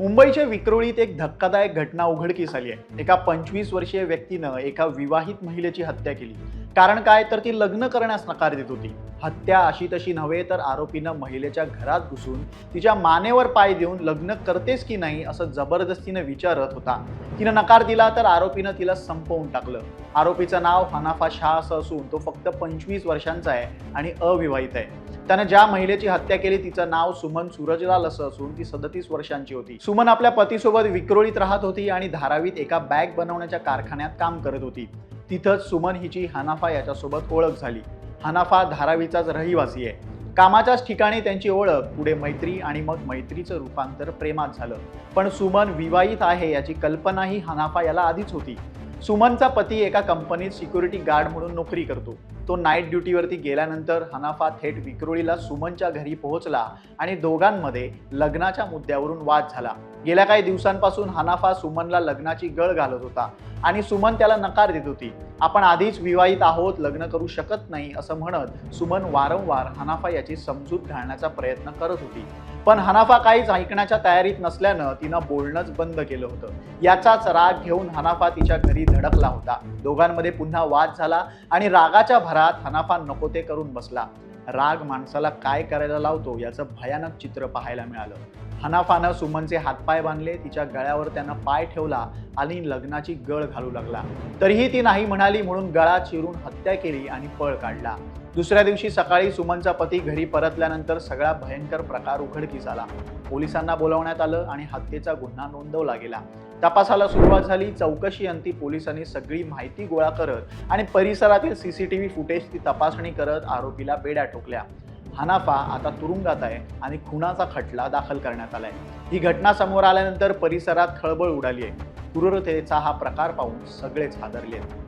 मुंबईच्या विक्रोळीत एक धक्कादायक घटना उघडकीस आली आहे. एका पंचवीस वर्षीय व्यक्तीनं एका विवाहित महिलेची हत्या केली. कारण काय? तर ती लग्न करण्यास नकार देत होती. हत्या अशी तशी नव्हे तर आरोपीनं महिलेच्या घरात घुसून तिच्या मानेवर पाय देऊन लग्न करतेस की नाही असं जबरदस्तीनं विचारत होता. तिनं नकार दिला तर आरोपीनं तिला संपवून टाकलं. आरोपीचं नाव हनाफा शाह असं असून तो फक्त पंचवीस वर्षांचा आहे आणि अविवाहित आहे. त्यानं ज्या महिलेची हत्या केली तिचं नाव सुमन सूरजलाल असं असून ती सदतीस वर्षांची होती. सुमन आपल्या पतीसोबत विक्रोळीत राहत होती आणि धारावीत एका बॅग बनवण्याच्या कारखान्यात काम करत होती. तिथंच सुमन हिची हनाफा याच्यासोबत ओळख झाली. हनाफा धारावीचाच रहिवासी आहे. कामाच्याच ठिकाणी त्यांची ओळख पुढे मैत्री आणि मग मैत्रीचं रूपांतर प्रेमात झालं. पण सुमन विवाहित आहे याची कल्पनाही हनाफा याला आधीच होती. सुमनचा पती एका कंपनीत सिक्युरिटी गार्ड म्हणून नोकरी करतो. तो नाईट ड्युटीवरती गेल्यानंतर हनाफा थेट विक्रोळीला सुमनच्या घरी पोहोचला आणि दोघांमध्ये लग्नाच्या मुद्द्यावरून वाद झाला. गेल्या काही दिवसांपासून हनाफा सुमनला लग्नाची गळ घालत होता आणि सुमन त्याला नकार देत होती. आपण आधीच विवाहित आहोत लग्न करू शकत नाही असं म्हणत सुमन वारंवार हनाफा याची समजूत घालण्याचा प्रयत्न करत होती. पण हनाफा काहीच ऐकण्याच्या तयारीत नसल्यानं तिनं बोलणंच बंद केलं होतं. याचाच राग घेऊन हनाफा तिच्या घरी धडकला होता. दोघांमध्ये पुन्हा वाद झाला आणि रागाच्या भरात हनाफा नको ते करून बसला. राग माणसाला काय करायला लावतो याचं भयानक चित्र पाहायला मिळालं. हनाफानं सुमनचे हातपाय बांधले तिच्या गळ्यावर त्यानं पाय ठेवला आणि लग्नाची गळ घालू लागला. तरीही ती नाही म्हणाली म्हणून गळा चिरून हत्या केली आणि पळ काढला. दुसऱ्या दिवशी सकाळी सुमनचा पती घरी परतल्यानंतर सगळा भयंकर प्रकार उघडकीस आला. पोलिसांना बोलावण्यात आलं आणि हत्येचा गुन्हा नोंदवला गेला. तपासाला सुरुवात झाली चौकशी अंती पोलिसांनी सगळी माहिती गोळा करत आणि परिसरातील सीसीटीव्ही फुटेजची तपासणी करत आरोपीला बेड्या ठोकल्या. हनाफा आता तुरुंगात आहे आणि खुनाचा खटला दाखल करण्यात आलाय. ही घटना समोर आल्यानंतर परिसरात खळबळ उडाली आहे. क्रूरतेचा हा प्रकार पाहून सगळेच हादरले आहेत